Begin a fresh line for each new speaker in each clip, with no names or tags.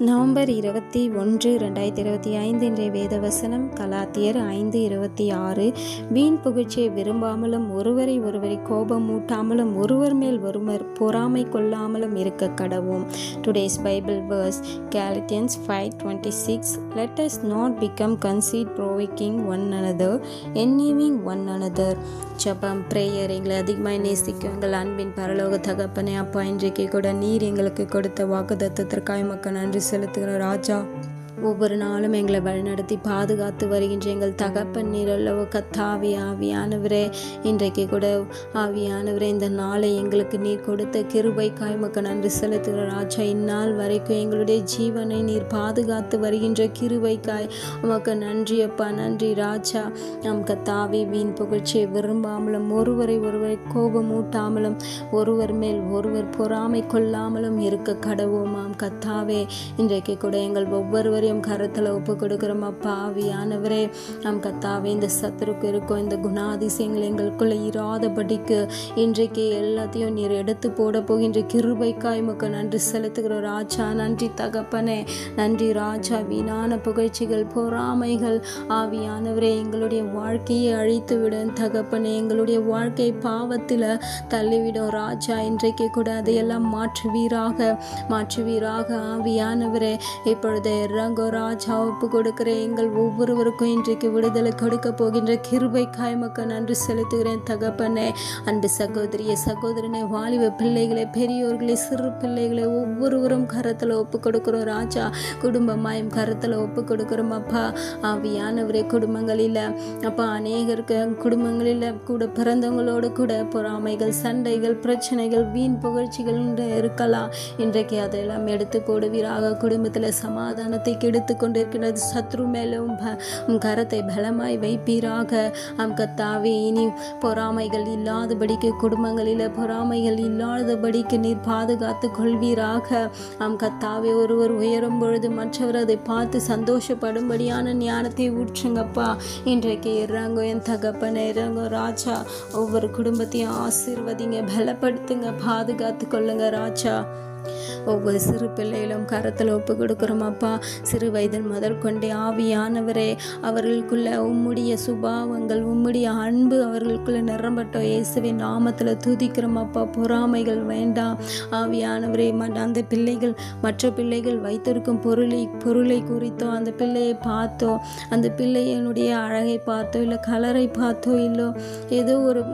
November இருபத்தி ஒன்று ரெண்டாயிரத்தி இருபத்தி ஐந்து இன்றைய வேதவசனம் கலாத்தியர் ஐந்து இருபத்தி ஆறு. வீண் புகழ்ச்சியை விரும்பாமலும் ஒருவரை ஒருவரை கோபம் மூட்டாமலும் ஒருவர் மேல் ஒருவர் பொறாமை கொள்ளாமலும் இருக்க கடவும் today's Bible verse Galatians five twenty six let us not become conceited provoking one another envying one another ஜபம் ப்ரேயர் எங்களை அதிகமாக நேசிக்கும் எங்கள் அன்பின் பரலோக தகப்பனே அப்பா இன்றைக்கு கூட நீர் எங்களுக்கு கொடுத்த வாக்குதத்தத்திற்காக மக்கள் நன்றி செலுத்துகிற ராஜா ஒவ்வொரு நாளும் எங்களை வழிநடத்தி பாதுகாத்து வருகின்ற எங்கள் தகப்பன் நீரல்லவோ கத்தாவி ஆவியானவரே இன்றைக்கு கூட ஆவியானவரே இந்த நாளை எங்களுக்கு நீர் கொடுத்த கிருபை காய்மக்க நன்றி செலுத்துகிற ராஜா. இந்நாள் வரைக்கும் எங்களுடைய ஜீவனை நீர் பாதுகாத்து வருகின்ற கிருபை காய் உமக்கு நன்றி அப்பா நன்றி ராஜா. நம் கத்தாவி வீண் புகழ்ச்சியை விரும்பாமலும் ஒருவரை ஒருவரை கோபமூட்டாமலும் ஒருவர் மேல் ஒருவர் பொறாமை கொள்ளாமலும் இருக்க கடவுமாம் கத்தாவே. இன்றைக்கு கூட எங்கள் ஒவ்வொருவரையும் கருத்தில் ஒப்பு கொடுக்குறோம். அப்பா ஆவியானவரே நம் கத்தாவே இந்த சத்துருக்கு இருக்கும். இந்த குணாதிசயங்கள் எங்களுக்குள்ள இராதபடிக்கு இன்றைக்கு எல்லாத்தையும் நீர் எடுத்து போட போகின்ற கிருபைக்காய் உமக்கு நன்றி செலுத்துகிறோம் ராஜா நன்றி தகப்பனே. நன்றி ராஜா வீணான புகழ்ச்சிகள் பொறாமைகள். ஆவியானவரே எங்களுடைய வாழ்க்கையை அழித்து விடும் தகப்பனே. எங்களுடைய வாழ்க்கை பாவத்தில் தள்ளிவிடும் ராஜா. இன்றைக்கு கூட அதையெல்லாம் மாற்றுவீராக மாற்றுவீராக ஆவியானவரே. இப்பொழுது இதோ ராஜா ஒப்பு கொடுக்கிற எங்கள் ஒவ்வொருவருக்கும் இன்றைக்கு விடுதலை கொடுக்க போகின்ற கிருபை காய்மக்க நன்றி செலுத்துகிறேன். தகப்பனே அன்பு சகோதரிய சகோதரனை வாலிப பிள்ளைகளை பெரியோர்களை சிறு பிள்ளைகளை ஒவ்வொருவரும் கரத்தில் ஒப்பு கொடுக்குறோம். ராஜா குடும்பமாயும் கரத்தில் ஒப்பு கொடுக்குறோம். அப்பா ஆவியானவரே குடும்பங்களில் அப்பா அநேகருக்கு குடும்பங்களில் கூட பிறந்தவங்களோடு கூட பொறாமைகள் சண்டைகள் பிரச்சனைகள் வீண் புகழ்ச்சிகள் இருக்கலாம். இன்றைக்கு அதெல்லாம் எடுத்து போடுவீராக. குடும்பத்தில் சமாதானத்தை எடுத்து கொண்டிருக்கிறது சத்ரு மேலும் உம் கரத்தை பலமாய் வைப்பீராக. அம் கத்தாவே இனி பொறாமைகள் இல்லாதபடிக்கு குடும்பங்களில் பொறாமைகள் இல்லாதபடிக்கு நீர் பாதுகாத்து கொள்வீராக. அம் கத்தாவே ஒருவர் உயரும் பொழுது மற்றவர் அதை பார்த்து சந்தோஷப்படும்படியான ஞானத்தை ஊற்றுங்கப்பா. இன்றைக்கு இறங்கோ என் தகப்பனை இறங்கோ ராஜா. ஒவ்வொரு குடும்பத்தையும் ஆசீர்வதிங்க பலப்படுத்துங்க பாதுகாத்து கொள்ளுங்க ராஜா. ஒவ்வொரு சிறு பிள்ளைகளும் கரத்தில் ஒப்பு கொடுக்குறோம் அப்பா. சிறு வயதில் முதல் கொண்டே ஆவியானவரே அவர்களுக்குள்ள உம்முடைய சுபாவங்கள் உம்முடைய அன்பு அவர்களுக்குள்ள நிரம்பட்டோ இயேசுவின் நாமத்தில் துதிக்கிறோம் அப்பா. பொறாமைகள் வேண்டாம். ஆவியானவரே ம- அந்த பிள்ளைகள் மற்ற பிள்ளைகள் வைத்திருக்கும் பொருளை பொருளை குறித்தோ அந்த பிள்ளையை பார்த்தோ அந்த பிள்ளையினுடைய அழகை பார்த்தோ இல்லை கலரை பார்த்தோ இல்லோ ஏதோ ஒரு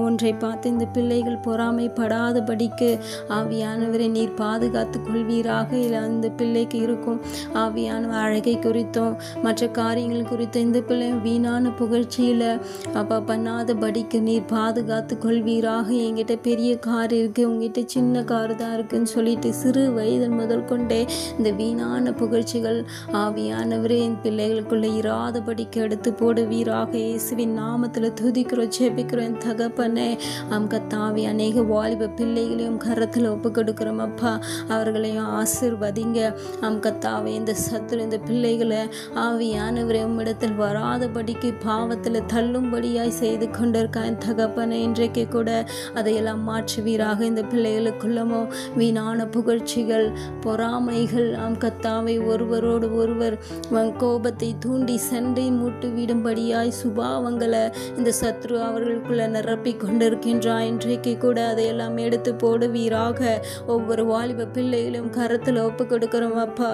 ஒன்றை பார்த்து இந்த பிள்ளைகள் பொறாமைப்படாதபடிக்கு ஆவியானவரை நீர் பாதுகாத்து கொள்வீராக. இல்லை அந்த பிள்ளைக்கு இருக்கும் ஆவியான அழகை குறித்தும் மற்ற காரியங்கள் குறித்தும் இந்த பிள்ளை வீணான புகழ்ச்சியில் அப்பா பண்ணாதபடிக்கு நீர் பாதுகாத்து கொள்வீராக. என்கிட்ட பெரிய கார் இருக்குது உங்ககிட்ட சின்ன கார் தான் இருக்குன்னு சொல்லிட்டு சிறு வயதில் முதல் கொண்டே இந்த வீணான புகழ்ச்சிகள் ஆவியானவரே என் பிள்ளைகளுக்குள்ளே இராதபடிக்கு எடுத்து போடுவீராக. இயேசுவின் நாமத்தில் துதிக்கிறோம் ஜெபிக்கிறோம் என் தகப்பனே. அம் கத்தாவி அநேக வாலிப பிள்ளைகளையும் கரத்தில் ஒப்பு கொடுக்குறோம் அப்பா. அவர்களையும் ஆசிர்வதிங்க. அம் கத்தாவே இந்த சத்துரு இந்த பிள்ளைகளை ஆவியானவரை உம்மிடத்தில் வராதபடிக்கு பாவத்தில் தள்ளும்படியாய் செய்து கொண்டிருக்கா என் இன்றைக்கு கூட அதையெல்லாம் மாற்றுவீராக இந்த பிள்ளைகளுக்குள்ளமோ. வீணான புகழ்ச்சிகள் பொறாமைகள் ஆம் கத்தாவை ஒருவரோடு ஒருவர் கோபத்தை தூண்டி சண்டை மூட்டு விடும்படியாய் சுபாவங்களை இந்த சத்ரு அவர்களுக்குள்ள நிரப்பி கொண்டிருக்கின்றாய் இன்றைக்கு கூட அதையெல்லாம் எடுத்து போடுவீராக. ஒவ்வொரு வாலிப பிள்ளைகளும் கருத்தில் ஒப்பு கொடுக்கிறோம் அப்பா.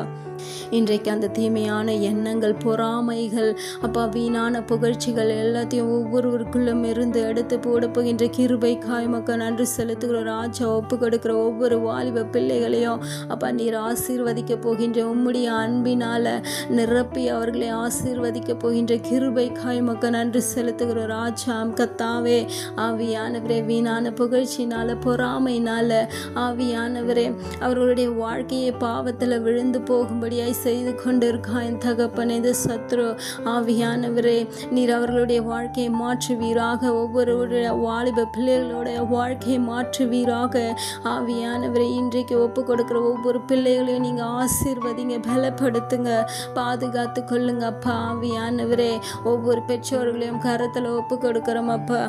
இன்றைக்கு அந்த தீமையான எண்ணங்கள் பொறாமைகள் அப்பா வீணான புகழ்ச்சிகள் எல்லாத்தையும் ஒவ்வொருவருக்குள்ளும் இருந்து எடுத்து போட போகின்ற கிருபை காய்மக்க நன்றி செலுத்துகிற ராஜா ஒப்பு கொடுக்கிற ஒவ்வொரு வாலிப பிள்ளைகளையும் அப்பா நீர் ஆசீர்வதிக்க போகின்ற உம்முடைய அன்பினால நிரப்பி அவர்களை ஆசீர்வதிக்க போகின்ற கிருபை காய்மக்க நன்றி செலுத்துகிற ராஜா கத்தாவே ஆவியானவரே வீணான புகழ்ச்சினால பொறாமைனால ஆவியானவரே அவர்களுடைய வாழ்க்கையை பாவத்தில் விழுந்து போகும்படியாய் செய்து கொண்டிருக்கா என் தகப்பன் இந்த சத்ரு ஆவியானவரே. நீர் அவர்களுடைய வாழ்க்கையை மாற்றுவீராக. ஒவ்வொருவருடைய வாலிப பிள்ளைகளுடைய வாழ்க்கையை மாற்றுவீராக. ஆவியானவரை இன்றைக்கு ஒப்பு கொடுக்குற ஒவ்வொரு பிள்ளைகளையும் நீங்கள் ஆசீர்வதிங்க பலப்படுத்துங்க பாதுகாத்து கொள்ளுங்க அப்பா. ஆவியானவரே ஒவ்வொரு பெற்றோர்களையும் கரத்தில் ஒப்பு கொடுக்குறோம் அப்பா.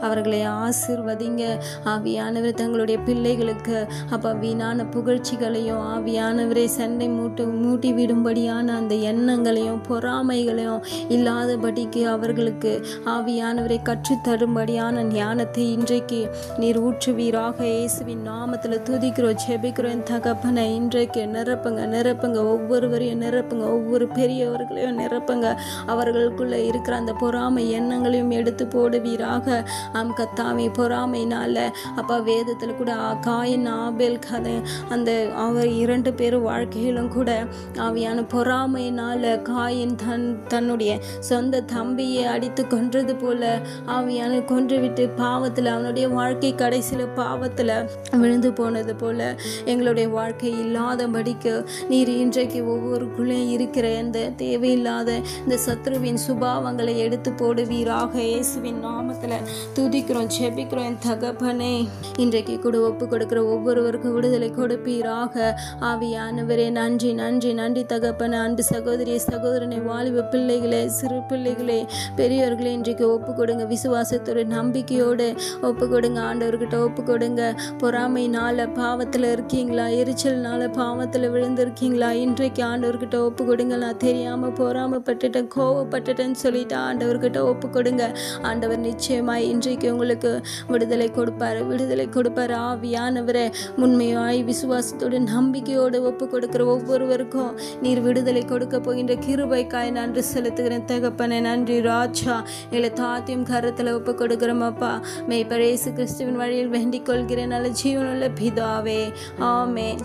அவர்களை ஆசிர்வதிங்க. ஆவியானவர் தங்களுடைய பிள்ளைகளுக்கு அப்போ வீணான புகழ்ச்சிகளையும் ஆவியானவரை சண்டை மூட்டு மூட்டி விடும்படியான அந்த எண்ணங்களையும் பொறாமைகளையும் இல்லாதபடிக்கு அவர்களுக்கு ஆவியானவரை கற்றுத்தரும்படியான ஞானத்தை இன்றைக்கு நீர் ஊற்றுவீராக. இயேசுவின் நாமத்தில் துதிக்கிறோம் ஜெபிக்கிறோம். தகப்பனை இன்றைக்கு நிரப்புங்க நிரப்புங்க. ஒவ்வொருவரையும் நிரப்புங்க ஒவ்வொரு பெரியவர்களையும் நிரப்புங்க. அவர்களுக்குள்ளே இருக்கிற அந்த பொறாமை எண்ணங்களையும் எடுத்து போடுவீராக. ஆம் கத்தாமை பொறாமைனால அப்பா வேதத்தில் கூட காயின் ஆபேல் கதை. அந்த அவர் இரண்டு பேரும் வாழ்க்கையிலும் கூட ஆவியான பொறாமையினால காயின் தன் தன்னுடைய சொந்த தம்பியை அடித்து கொன்றது போல ஆவியான கொன்றுவிட்டு பாவத்தில் அவனுடைய வாழ்க்கை கடைசியில் பாவத்தில் விழுந்து போனது போல எங்களுடைய வாழ்க்கை இல்லாதபடிக்கு நீர் இன்றைக்கு ஒவ்வொருக்குள்ளே இருக்கிற இந்த தேவையில்லாத இந்த சத்ருவின் சுபாவங்களை எடுத்து போடுவீராக இயேசுவின் நாமத்தில். துதிக்கிறோம் செபிக்கிறோம் என் தகப்பனே. இன்றைக்கு கூட ஒப்பு கொடுக்கிற ஒவ்வொருவருக்கும் விடுதலை கொடுப்பீராக. ஆவியானவரே நன்றி நன்றி நன்றி தகப்பன. அன்பு சகோதரி சகோதரனை வாலிப பிள்ளைகளே சிறு பிள்ளைகளே பெரியவர்களே இன்றைக்கு ஒப்பு கொடுங்க. விசுவாசத்தோட நம்பிக்கையோடு ஒப்பு கொடுங்க. ஆண்டவர்கிட்ட ஒப்பு கொடுங்க. பொறாமைனால பாவத்தில் இருக்கீங்களா? எரிச்சல்னால பாவத்தில் விழுந்திருக்கீங்களா? இன்றைக்கு ஆண்டவர்கிட்ட ஒப்பு கொடுங்க. நான் தெரியாமல் பொறாமப்பட்டுட்டேன் கோவப்பட்டுட்டேன்னு சொல்லிட்டு ஆண்டவர்கிட்ட ஒப்பு கொடுங்க. ஆண்டவர் நிச்சயமாய் இன்றைக்கு உங்களுக்கு விடுதலை கொடுப்பாரு. விடுதலை கொடுப்பாரு. ஆவியானவரை உண்மையாய் விசுவாசத்தோடு நம்பிக்கையோடு ஒப்பு கொடுக்கிற ஒவ்வொருவருக்கும் நீர் விடுதலை கொடுக்க போகின்ற கிருபைக்காய் நன்றி செலுத்துகிறேன். தகப்பனை நன்றி ராஜா. எங்களை தாத்தியும் கரத்தில் ஒப்பு கொடுக்கிறோம் அப்பா. மெய்ப்பரேசு கிறிஸ்துவின் வழியில் வேண்டிக் கொள்கிறேன். நல்ல ஜீவனுள்ள பிதாவே. ஆமே